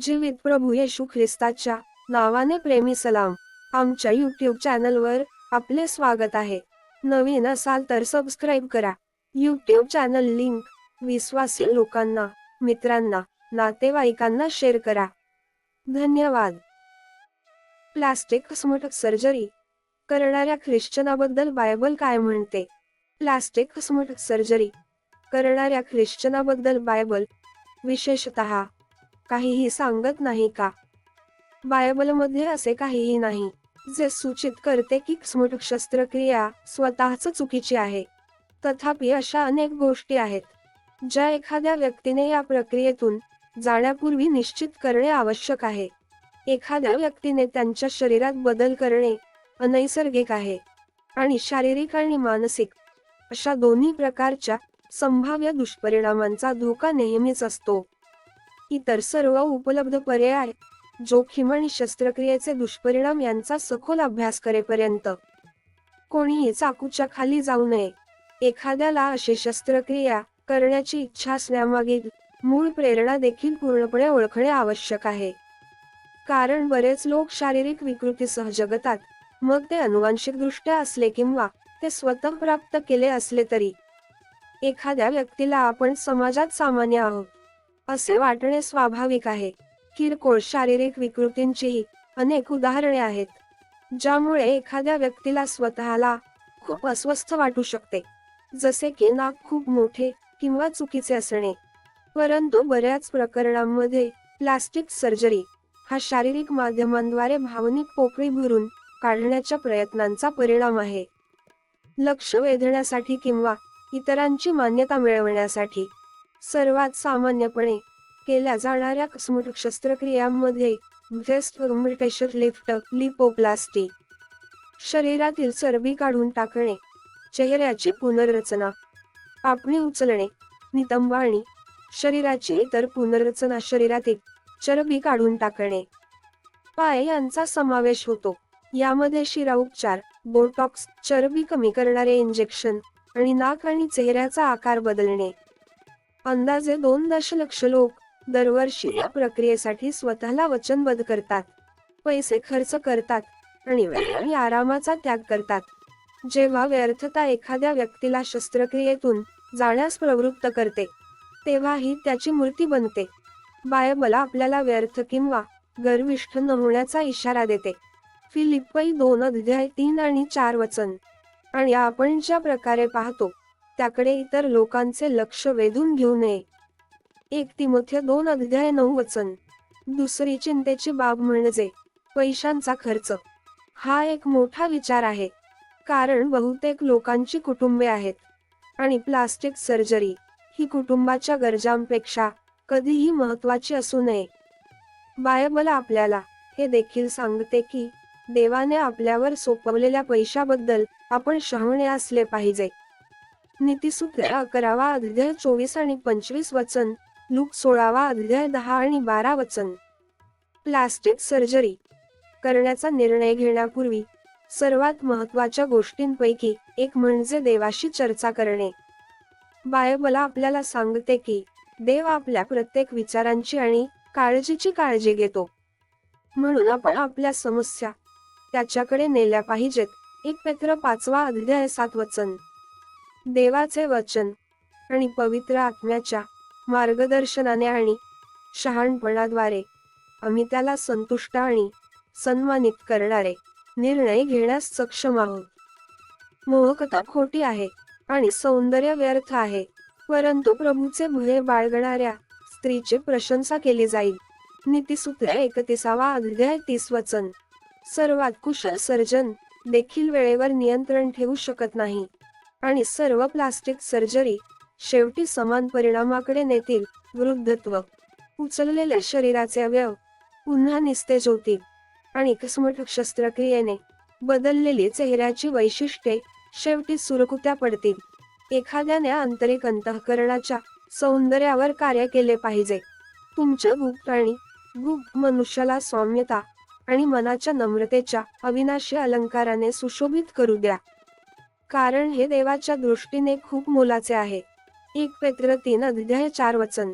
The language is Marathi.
जीवित प्रभू येशू ख्रिस्ताच्या नावाने प्रेमी सलाम आमच्या यूट्यूब चॅनलवर आपले स्वागत आहे. नवीन असाल तर सबस्क्राईब करा. यूट्यूब चॅनल लिंक विश्वासी लोकांना मित्रांना नातेवाईकांना शेअर करा. धन्यवाद. प्लास्टिक स्मटक सर्जरी करणाऱ्या ख्रिश्चनाबद्दल बायबल काय म्हणते? प्लास्टिक स्मटक सर्जरी करणाऱ्या ख्रिश्चनाबद्दल बायबल विशेषतः काहीही सांगत नाही का? बायबलमध्ये असे काहीही नाही. जे सूचित करते की स्मृत शस्त्रक्रिया स्वतःच चुकीची आहे. तथापि अशा अनेक गोष्टी आहेत. ज्या एखाद्या व्यक्तीने या प्रक्रियेतून जाण्यापूर्वी निश्चित करणे आवश्यक आहे. एखाद्या व्यक्तीने त्यांच्या शरीरात बदल करणे अनैसर्गिक आहे. आणि शारीरिक आणि मानसिक अशा दोन्ही प्रकारच्या संभाव्य दुष्परिणामांचा धोका नेहमीच असतो. इतर सर्व उपलब्ध पर्याय जोखीम आणि शस्त्रक्रियेचे दुष्परिणाम यांचा सखोल अभ्यास करेपर्यंत. कोणीही चाकूच्या खाली जाऊ नये. एखाद्याला अशी शस्त्रक्रिया करण्याची इच्छा असण्यामागील मूळ प्रेरणा देखील पूर्णपणे ओळखणे आवश्यक आहे. कारण बरेच लोक शारीरिक विकृतीसह जगतात मग ते अनुवांशिकदृष्ट्या असले किंवा ते स्वतः प्राप्त केले असले तरी. एखाद्या व्यक्तीला आपण समाजात सामान्य आहोत. असे वाटणे स्वाभाविक आहे. किरकोळ शारीरिक विकृतींचीही अनेक उदाहरणे आहेत. ज्यामुळे एखाद्या व्यक्तीला स्वतःला खूप अस्वस्थ वाटू शकते. जसे की नाक खूप मोठे किंवा चुकीचे असणे. परंतु बऱ्याच प्रकरणांमध्ये प्लास्टिक सर्जरी हा शारीरिक माध्यमांद्वारे भावनिक पोकळी भरून काढण्याच्या प्रयत्नांचा परिणाम आहे. लक्ष वेधण्यासाठी किंवा इतरांची मान्यता मिळवण्यासाठी सर्वात सामान्यपणे केल्या जाणाऱ्या स्मृत शस्त्रक्रियांमध्ये ब्रेस्ट ऑगमेंटेशन लिफ्ट लिपोप्लास्टी शरीरातील चरबी काढून टाकणे चेहऱ्याची पुनर्रचना पापणी उचलणे नितंबाणी शरीराची इतर पुनर्रचना शरीरातील चरबी काढून टाकणे. पाय यांचा समावेश होतो. यामध्ये शिरा उपचार बोटॉक्स चरबी कमी करणारे इंजेक्शन आणि नाक आणि चेहऱ्याचा आकार बदलणे. अंदाजे दोन दशलक्ष लोक दरवर्षी या प्रक्रियेसाठी स्वतःला वचनबद्ध करतात. पैसे खर्च करतात आणि वेळ आणि आरामाचा त्याग करतात. जेव्हा व्यर्थता एखाद्या व्यक्तीला शस्त्रक्रियेतून जाण्यास प्रवृत्त करते तेव्हा ही त्याची मूर्ती बनते. बायबल आपल्याला व्यर्थ किंवा गर्विष्ठ न होण्याचा इशारा देते. फिलिप्पई दोन अध्याय तीन आणि चार वचन. आणि आपण ज्या प्रकारे पाहतो त्याकडे इतर लोकांचे लक्ष वेधून घेऊ नये. एक तिमोथ्य दोन अध्याय नऊ वचन. दुसरी चिंतेची बाब म्हणजे पैशांचा खर्च. हा एक मोठा विचार आहे. कारण बहुतेक लोकांची कुटुंबे आहेत. आणि प्लास्टिक सर्जरी ही कुटुंबाच्या गरजांपेक्षा कधीही महत्वाची असू नये. बायबल आपल्याला हे देखील सांगते की देवाने आपल्यावर सोपवलेल्या पैशाबद्दल आपण शहाणे असले पाहिजे. नीतीसूत्र अकरावा अध्याय चोवीस आणि पंचवीस वचन लूक सोळावा अध्याय दहा आणि बारा वचन. प्लास्टिक सर्जरी करण्याचा निर्णय घेण्यापूर्वी सर्वात महत्त्वाच्या गोष्टींपैकी एक म्हणजे देवाशी चर्चा करणे. बायबला आपल्याला सांगते की देव आपल्या प्रत्येक विचारांची आणि काळजीची काळजी घेतो. म्हणून आपण आपल्या समस्या त्याच्याकडे नेल्या पाहिजेत. एक पत्र पाचवा अध्याय सात वचन. देवाचे वचन आणि पवित्र आत्म्याच्या मार्गदर्शनाने आणि शहाणपणाद्वारे आम्ही त्याला संतुष्ट आणि सन्मानित करणारे निर्णय घेण्यास सक्षम आहोत. मोहकता खोटी आहे आणि सौंदर्य व्यर्थ आहे परंतु प्रभूचे भुये बाळगणाऱ्या स्त्रीची प्रशंसा केली जाईल. नीतीसूत्र एकतीसावा अध्याय तीस वचन. सर्वात कुशल सर्जन देखील वेळेवर नियंत्रण ठेवू शकत नाही. आणि सर्व प्लास्टिक सर्जरी शेवटी समान परिणामाकडे नेतील वृद्धत्व. उचललेल्या शरीराचे अवयव पुन्हा निस्तेज होतील आणि स्मट शस्त्रक्रियेने बदललेली चेहऱ्याची वैशिष्ट्ये शेवटी सुरकुत्या पडतील. एखाद्याने आंतरिक अंतःकरणाच्या सौंदर्यावर कार्य केले पाहिजे. तुमच्या भूक आणि भूक मनुष्याला सौम्यता आणि मनाच्या नम्रतेच्या अविनाशी अलंकाराने सुशोभित करू द्या. कारण हे देवाच्या दृष्टीने खूप मोलाचे आहे. एक पेत्र तीन अध्याय चार वचन.